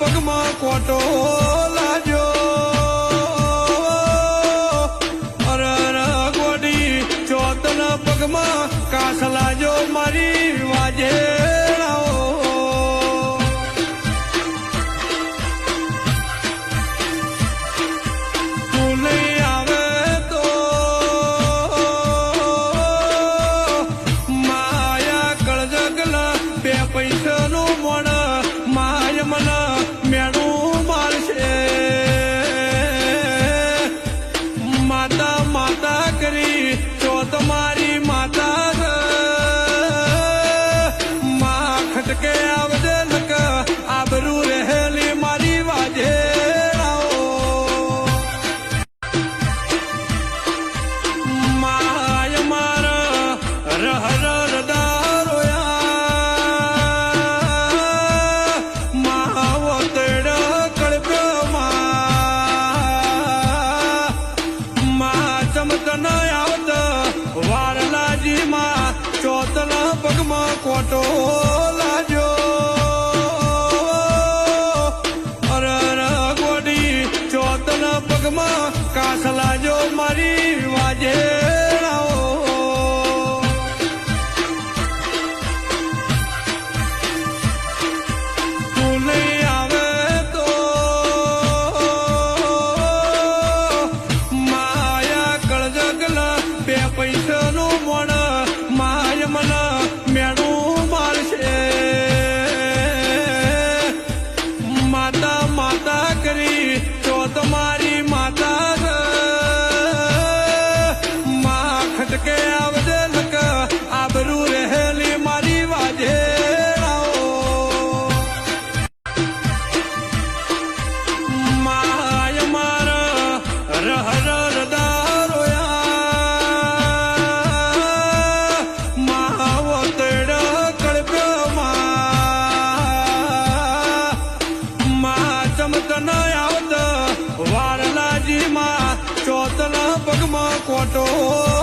પગમાં ખોટો લાજો અરે ગોડી ચોતના પગમાં ખોટો લાજો. અરર ગોડી ચોતના પગમાં કાસ લાજો મારી વાજે. માતા માતા કરી તો તમારી માતા મા ખટકે photo